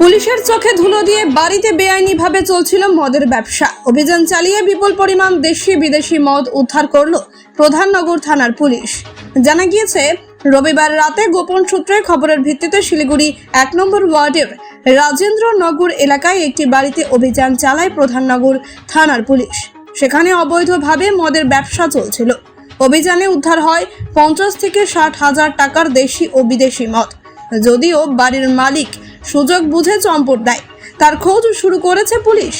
পুলিশের চোখে ধুলো দিয়ে বাড়িতে বেআইনিভাবে চলছিল মদের ব্যবসা। অভিযান চালিয়ে বিপুল পরিমাণ দেশি বিদেশি মদ উদ্ধার করল প্রধাননগর থানার পুলিশ। জানা গিয়েছে, রবিবার রাতে গোপন সূত্রে খবরের ভিত্তিতে শিলিগুড়ি এক নম্বর ওয়ার্ডের রাজেন্দ্রনগর এলাকায় একটি বাড়িতে অভিযান চালায় প্রধাননগর থানার পুলিশ। সেখানে অবৈধভাবে মদের ব্যবসা চলছিল। অভিযানে উদ্ধার হয় পঞ্চাশ থেকে ষাট হাজার টাকার দেশি ও বিদেশি মদ। যদিও বাড়ির মালিক সুযোগ বুঝে চম্পট দেয়। তার খোঁজ শুরু করেছে পুলিশ।